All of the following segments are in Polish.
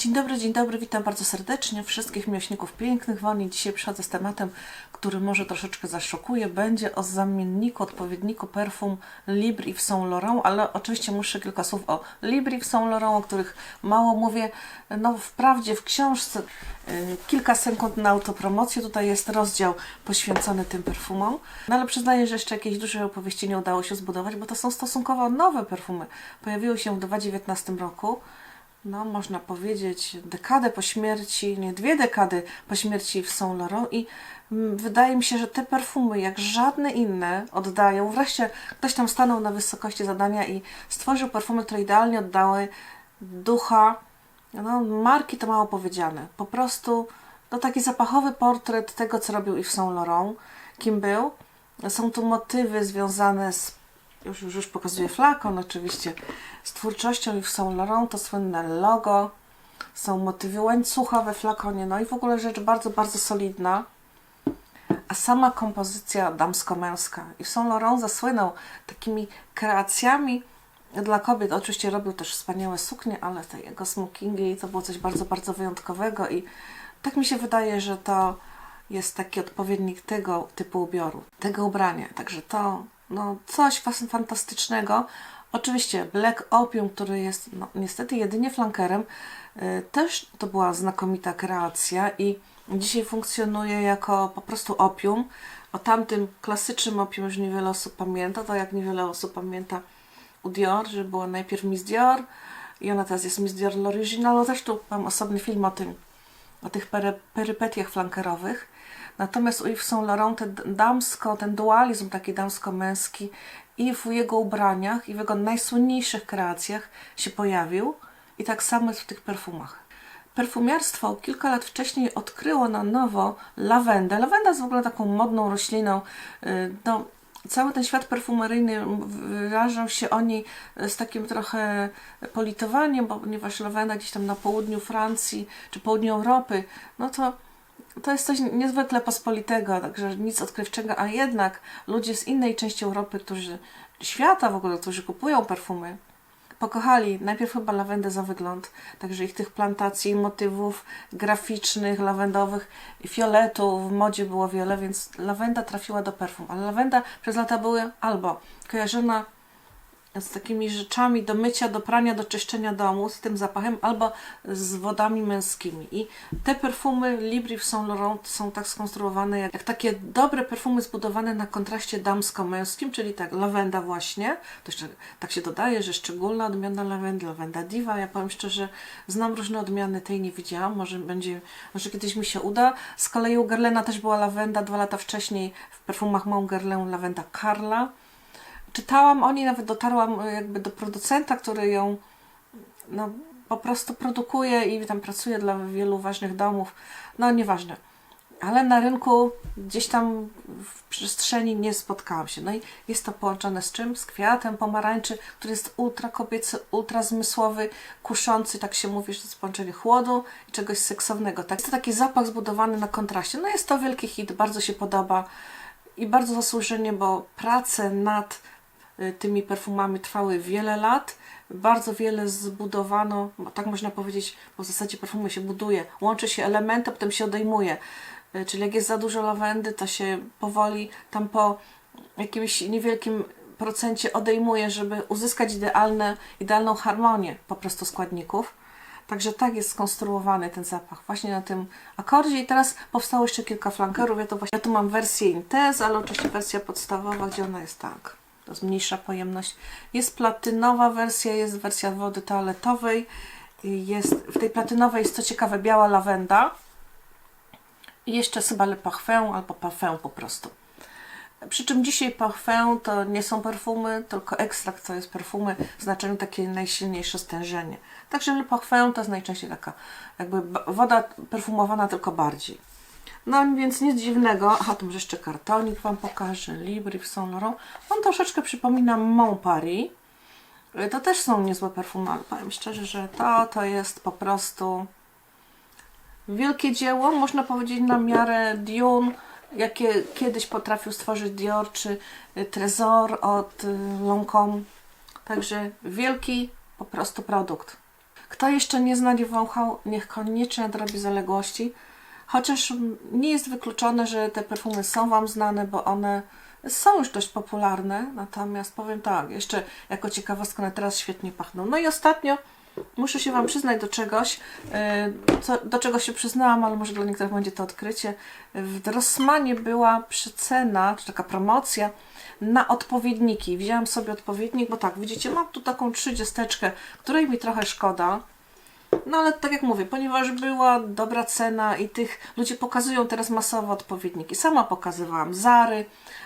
Dzień dobry, dzień dobry, witam bardzo serdecznie wszystkich miłośników pięknych woni. Dzisiaj przychodzę z tematem, który może troszeczkę zaszokuje. Będzie o zamienniku, odpowiedniku perfum Libre Yves Saint Laurent, ale oczywiście muszę kilka słów o Libre Yves Saint Laurent, o których mało mówię. No wprawdzie w książce y, kilka sekund na autopromocję, tutaj jest rozdział poświęcony tym perfumom, no ale przyznaję, że jeszcze jakiejś dużej opowieści nie udało się zbudować, bo to są stosunkowo nowe perfumy. Pojawiły się w 2019 roku no można powiedzieć, dekadę po śmierci, nie dwie dekady po śmierci w Saint Laurent i mm, wydaje mi się, że te perfumy, jak żadne inne, oddają. Wreszcie ktoś tam stanął na wysokości zadania i stworzył perfumy, które idealnie oddały ducha. No, marki to mało powiedziane. Po prostu no, taki zapachowy portret tego, co robił Yves Saint Laurent, kim był. Są tu motywy związane z już, już, już pokazuję flakon oczywiście, z twórczością Yves Saint Laurent, to słynne logo, są motywy łańcucha we flakonie, no i w ogóle rzecz bardzo, bardzo solidna. A sama kompozycja damsko-męska. Yves Saint Laurent zasłynął takimi kreacjami dla kobiet. Oczywiście robił też wspaniałe suknie, ale te jego smokingi to było coś bardzo, bardzo wyjątkowego i tak mi się wydaje, że to jest taki odpowiednik tego typu ubioru, tego ubrania. Także to no, coś fantastycznego. Oczywiście Black Opium, który jest no, niestety jedynie flankerem, y, też to była znakomita kreacja i dzisiaj funkcjonuje jako po prostu opium. O tamtym klasycznym opium już niewiele osób pamięta, to jak niewiele osób pamięta u Dior, że była najpierw Miss Dior i ona teraz jest Miss Dior L'Original. No zresztą mam osobny film o tym, o tych pery, perypetiach flankerowych. Natomiast u Yves Saint Laurent ten damsko, ten dualizm taki damsko-męski i w jego ubraniach, i w jego najsłynniejszych kreacjach się pojawił. I tak samo jest w tych perfumach. Perfumiarstwo kilka lat wcześniej odkryło na nowo lawendę. Lawenda jest w ogóle taką modną rośliną. Yy, No, cały ten świat perfumeryjny wyrażał się o niej z takim trochę politowaniem, ponieważ lawenda gdzieś tam na południu Francji czy południu Europy, no to to jest coś niezwykle pospolitego, także nic odkrywczego, a jednak ludzie z innej części Europy, którzy świata w ogóle, którzy kupują perfumy, pokochali najpierw chyba lawendę za wygląd, także ich tych plantacji, motywów graficznych, lawendowych, fioletu w modzie było wiele, więc lawenda trafiła do perfum, ale lawenda przez lata były albo kojarzona z takimi rzeczami do mycia, do prania, do czyszczenia domu, z tym zapachem, albo z wodami męskimi. I te perfumy Libre w Saint Laurent są tak skonstruowane, jak, jak takie dobre perfumy zbudowane na kontraście damsko-męskim, czyli tak, lawenda właśnie, to jeszcze tak się dodaje, że szczególna odmiana lawendy, lawenda diva, ja powiem szczerze, znam różne odmiany, tej nie widziałam, może będzie, może kiedyś mi się uda. Z kolei u Guerlaina też była lawenda, dwa lata wcześniej w perfumach Mont Guerlain lawenda Carla, czytałam o niej, nawet dotarłam y, jakby do producenta, który ją no, po prostu produkuje i tam pracuje dla wielu ważnych domów. No nieważne. Ale na rynku gdzieś tam w przestrzeni nie spotkałam się. No i jest to połączone z czym? Z kwiatem pomarańczy, który jest ultra kobiecy, ultra zmysłowy, kuszący, tak się mówi, że to jest połączenie chłodu i czegoś seksownego. Tak? Jest to taki zapach zbudowany na kontraście. No jest to wielki hit, bardzo się podoba i bardzo zasłużenie, bo prace nad tymi perfumami trwały wiele lat. Bardzo wiele zbudowano, tak można powiedzieć, bo w zasadzie perfumy się buduje. Łączy się elementy, potem się odejmuje. Y, Czyli jak jest za dużo lawendy, to się powoli tam po jakimś niewielkim procencie odejmuje, żeby uzyskać idealne, idealną harmonię po prostu składników. Także tak jest skonstruowany ten zapach, właśnie na tym akordzie. I teraz powstało jeszcze kilka flankerów. Ja, to właśnie, ja tu mam wersję Intense, ale oczywiście wersja podstawowa, gdzie ona jest tak. To jest mniejsza pojemność. Jest platynowa wersja, jest wersja wody toaletowej. Jest, w tej platynowej jest co ciekawe biała lawenda. I jeszcze chyba Le Parfum albo Parfum po prostu. Przy czym dzisiaj parfum to nie są perfumy, tylko ekstrakt to jest perfumy w znaczeniu takie najsilniejsze stężenie. Także Le Parfum to jest najczęściej taka jakby woda perfumowana tylko bardziej. No więc nic dziwnego, aha, tu jeszcze kartonik Wam pokażę, Libre w Saint Laurent. On troszeczkę przypomina Mont Paris. Y, To też są niezłe perfumy, ale powiem szczerze, że to, to jest po prostu wielkie dzieło, można powiedzieć na miarę Dune, jakie kiedyś potrafił stworzyć Dior czy y, Trezor od y, Lancôme. Także wielki po prostu produkt, Kto jeszcze nie zna, nie wąchał, niech koniecznie nadrobi zaległości. Chociaż nie jest wykluczone, że te perfumy są Wam znane, bo one są już dość popularne. Natomiast powiem tak, jeszcze jako ciekawostkę, one teraz świetnie pachną. No i ostatnio muszę się Wam przyznać do czegoś, yy, co, do czego się przyznałam, ale może dla niektórych będzie to odkrycie. W Rossmanie była przecena, czy taka promocja na odpowiedniki. Wzięłam sobie odpowiednik, bo tak, widzicie, mam tu taką trzydziesteczkę, której mi trochę szkoda. No ale tak jak mówię, ponieważ była dobra cena i tych ludzie pokazują teraz masowo odpowiedniki. Sama pokazywałam Zary,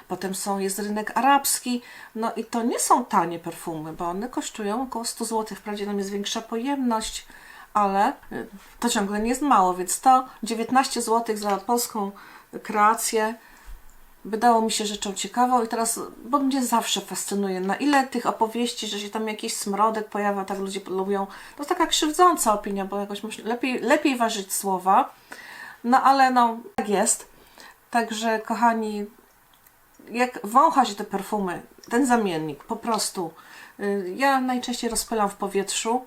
potem są, jest rynek arabski, no i to nie są tanie perfumy, bo one kosztują około 100 zł. Wprawdzie nam jest większa pojemność, ale y, to ciągle nie jest mało, więc to 19 zł za polską kreację wydało mi się rzeczą ciekawą i teraz, bo mnie zawsze fascynuje, na ile tych opowieści, że się tam jakiś smrodek pojawia, tak ludzie lubią, to jest taka krzywdząca opinia, bo jakoś myślę, lepiej, lepiej ważyć słowa, no ale no, tak jest. Także kochani, jak wącha się te perfumy, ten zamiennik, po prostu, y, ja najczęściej rozpylam w powietrzu,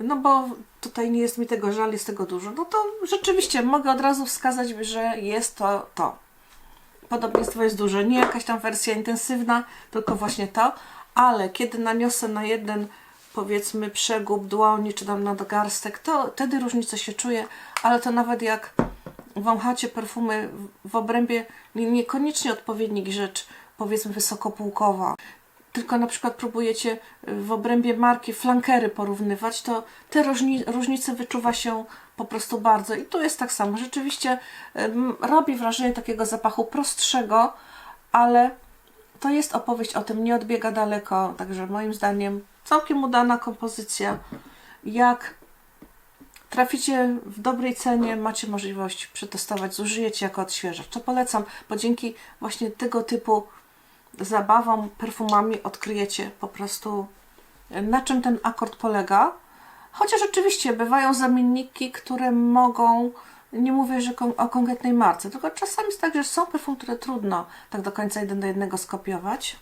no bo tutaj nie jest mi tego żal, jest tego dużo, no to rzeczywiście mogę od razu wskazać, że jest to to podobieństwo jest duże. Nie jakaś tam wersja intensywna, tylko właśnie to, ale kiedy naniosę na jeden powiedzmy przegub dłoni, czy tam nadgarstek, to wtedy różnica się czuje, ale to nawet jak wąchacie perfumy w obrębie nie- niekoniecznie odpowiednik rzecz, powiedzmy wysokopółkowa, tylko na przykład próbujecie w obrębie marki flankery porównywać, to te różni, różnice wyczuwa się po prostu bardzo. I tu jest tak samo. Rzeczywiście em, robi wrażenie takiego zapachu prostszego, ale to jest opowieść o tym, nie odbiega daleko. Także moim zdaniem całkiem udana kompozycja. Jak traficie w dobrej cenie, macie możliwość przetestować, zużyjecie jako odświeżacz. To polecam, bo dzięki właśnie tego typu zabawą, perfumami odkryjecie po prostu na czym ten akord polega. Chociaż oczywiście bywają zamienniki, które mogą, nie mówię, że o konkretnej marce, tylko czasami jest tak, że są perfumy, które trudno tak do końca jeden do jednego skopiować.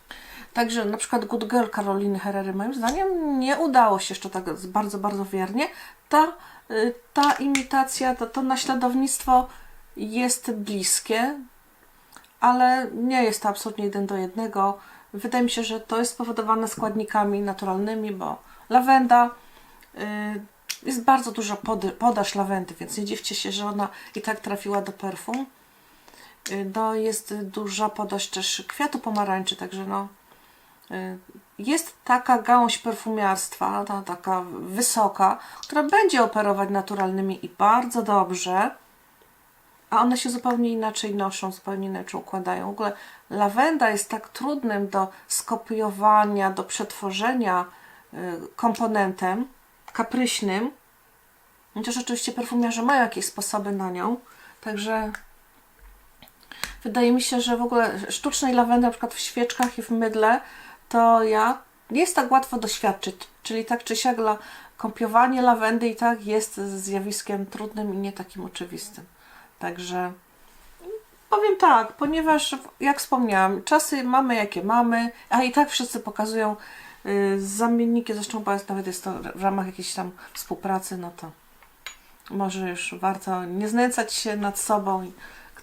Także na przykład Good Girl Karoliny Herrery moim zdaniem nie udało się jeszcze tak bardzo, bardzo wiernie. Ta, y, ta imitacja, to, to naśladownictwo jest bliskie, ale nie jest to absolutnie jeden do jednego. Wydaje mi się, że to jest spowodowane składnikami naturalnymi, bo lawenda y, jest bardzo duża pody, podaż lawendy, więc nie dziwcie się, że ona i tak trafiła do perfum. Y, No, jest duża podaż też kwiatu pomarańczy, także no, y, jest taka gałąź perfumiarstwa, ta, taka wysoka, która będzie operować naturalnymi i bardzo dobrze a one się zupełnie inaczej noszą, zupełnie inaczej układają. W ogóle lawenda jest tak trudnym do skopiowania, do przetworzenia y, komponentem kapryśnym, chociaż oczywiście perfumiarze mają jakieś sposoby na nią, także wydaje mi się, że w ogóle sztucznej lawendy, na przykład w świeczkach i w mydle, to ja nie jest tak łatwo doświadczyć, czyli tak czy siak kopiowanie lawendy i tak jest zjawiskiem trudnym i nie takim oczywistym. Także powiem tak, ponieważ jak wspomniałam, czasy mamy jakie mamy, a i tak wszyscy pokazują y, zamienniki, zresztą nawet jest to w ramach jakiejś tam współpracy, no to może już warto nie znęcać się nad sobą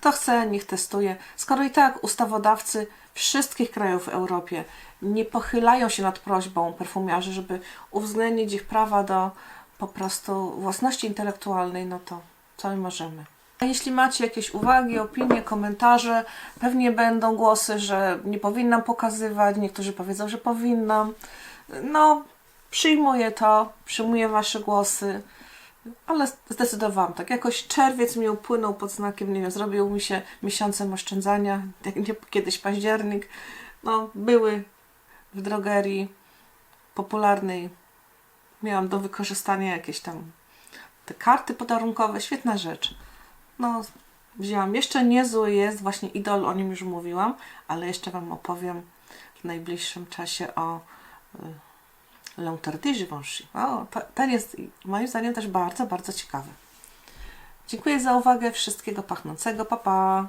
kto chce, niech testuje. Skoro i tak ustawodawcy wszystkich krajów w Europie nie pochylają się nad prośbą perfumiarzy, żeby uwzględnić ich prawa do po prostu własności intelektualnej, no to co my możemy. A jeśli macie jakieś uwagi, opinie, komentarze, pewnie będą głosy, że nie powinnam pokazywać, niektórzy powiedzą, że powinnam. No, przyjmuję to, przyjmuję Wasze głosy, ale zdecydowałam tak. Jakoś czerwiec mi upłynął pod znakiem, nie wiem, zrobił mi się miesiącem oszczędzania, nie kiedyś październik. No, były w drogerii popularnej. Miałam do wykorzystania jakieś tam te karty podarunkowe, świetna rzecz. No, wzięłam. Jeszcze niezły jest, właśnie idol, o nim już mówiłam, ale jeszcze Wam opowiem w najbliższym czasie o y, L'Entardy Givenchy. O, ten jest moim zdaniem też bardzo, bardzo ciekawy. Dziękuję za uwagę. Wszystkiego pachnącego. Pa, pa.